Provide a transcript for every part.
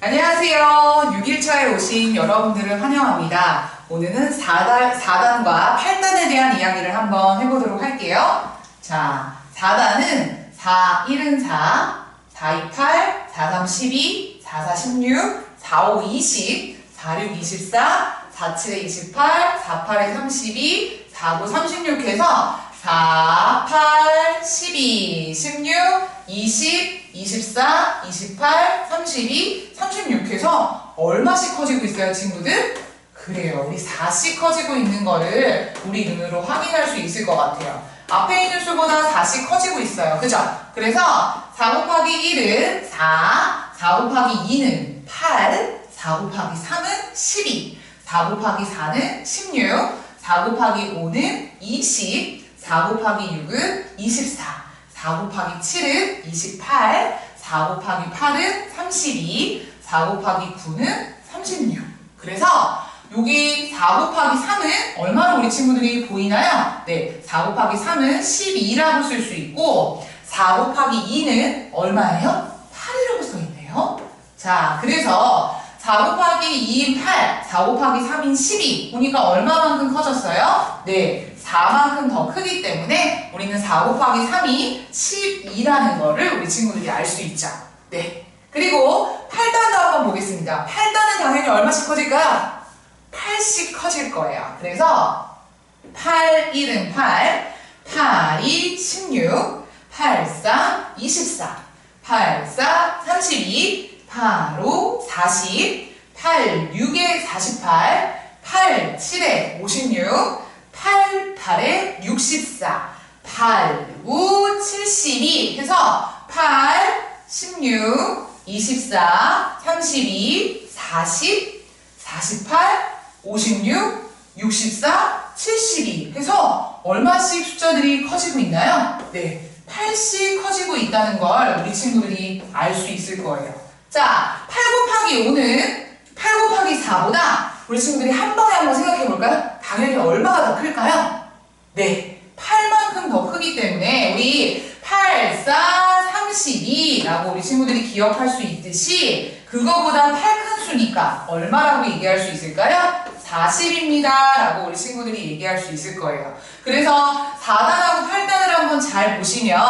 안녕하세요. 6일차에 오신 여러분들을 환영합니다. 오늘은 4단, 4단과 8단에 대한 이야기를 한번 해보도록 할게요. 자, 4단은 4, 1은 4, 4, 2, 8, 4, 3, 12, 4, 4, 16, 4, 5, 20, 4, 6, 24, 4, 7에 28, 4, 8에 32, 4, 9, 36 해서 4, 8, 12, 16, 20, 24, 28, 32, 36 해서 얼마씩 커지고 있어요, 친구들? 그래요. 우리 4씩 커지고 있는 거를 우리 눈으로 확인할 수 있을 것 같아요. 앞에 있는 수보다 4씩 커지고 있어요. 그죠? 그래서 4 곱하기 1은 4, 4 곱하기 2는 8, 4 곱하기 3은 12, 4 곱하기 4는 16, 4 곱하기 5는 20, 4 곱하기 6은 24, 4 곱하기 7은 28, 4 곱하기 8은 32, 4 곱하기 9는 36. 그래서 여기 4 곱하기 3은 얼마로 우리 친구들이 보이나요? 네, 4 곱하기 3은 12라고 쓸 수 있고 4 곱하기 2는 얼마예요? 8이라고 써 있네요. 자, 그래서 4 곱하기 2인 8, 4 곱하기 3인 12 보니까 얼마만큼 커졌어요? 네, 4만큼 더 크기 때문에 우리는 4 곱하기 3이 12라는 거를 우리 친구들이 알 수 있죠. 네. 그리고 8단도 한번 보겠습니다. 8단은 당연히 얼마씩 커질까요? 8씩 커질 거예요. 그래서 8, 1은 8, 8이 16, 8, 4, 24, 8, 4, 32, 8, 5, 40, 8, 6에 48, 8, 7에 56, 8, 8에 64, 8, 9, 72 해서 8, 16, 24, 32, 40, 48, 56, 64, 72 해서 얼마씩 숫자들이 커지고 있나요? 네, 8씩 커지고 있다는 걸 우리 친구들이 알 수 있을 거예요. 자, 8 곱하기 5는 8 곱하기 4보다 우리 친구들이 한 번에 한번 생각해 볼까요? 당연히 얼마가 더 클까요? 네, 8만큼 더 크기 때문에 우리 8, 4, 32라고 우리 친구들이 기억할 수 있듯이 그거보다 8 큰 수니까 얼마라고 얘기할 수 있을까요? 40입니다 라고 우리 친구들이 얘기할 수 있을 거예요. 그래서 4단하고 8단을 한번 잘 보시면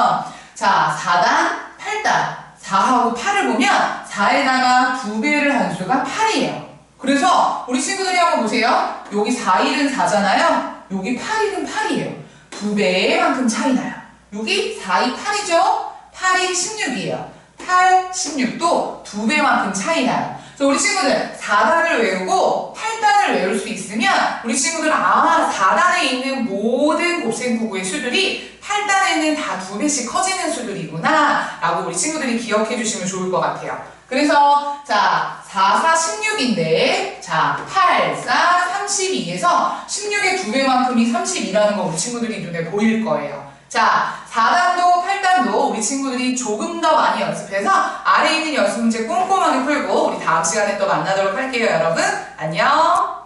자 4단, 8단 4하고 8을 보면 4에다가 두 배를 한 수가 8이에요. 그래서 우리 친구들이 한번 보세요. 여기 4, 1은 4잖아요. 여기 8, 1은 8이에요. 두 배만큼 차이 나요. 여기 4, 2, 8이죠? 8이 16이에요. 8, 16도 두 배만큼 차이 나요. 그래서 우리 친구들 4단을 외우고 8단을 외울 수 있으면 우리 친구들은 아 4단에 있는 모든 곱셈부구의 수들이 8단에는 다 두 배씩 커지는 수들이구나 라고 우리 친구들이 기억해 주시면 좋을 것 같아요. 그래서 자 4, 4, 16인데 자 8, 4, 32에서 16의 두 배만큼이 32라는 거 우리 친구들이 눈에 보일 거예요. 자, 4단도 8단도 우리 친구들이 조금 더 많이 연습해서 아래에 있는 연습 문제 꼼꼼하게 풀고 우리 다음 시간에 또 만나도록 할게요, 여러분. 안녕!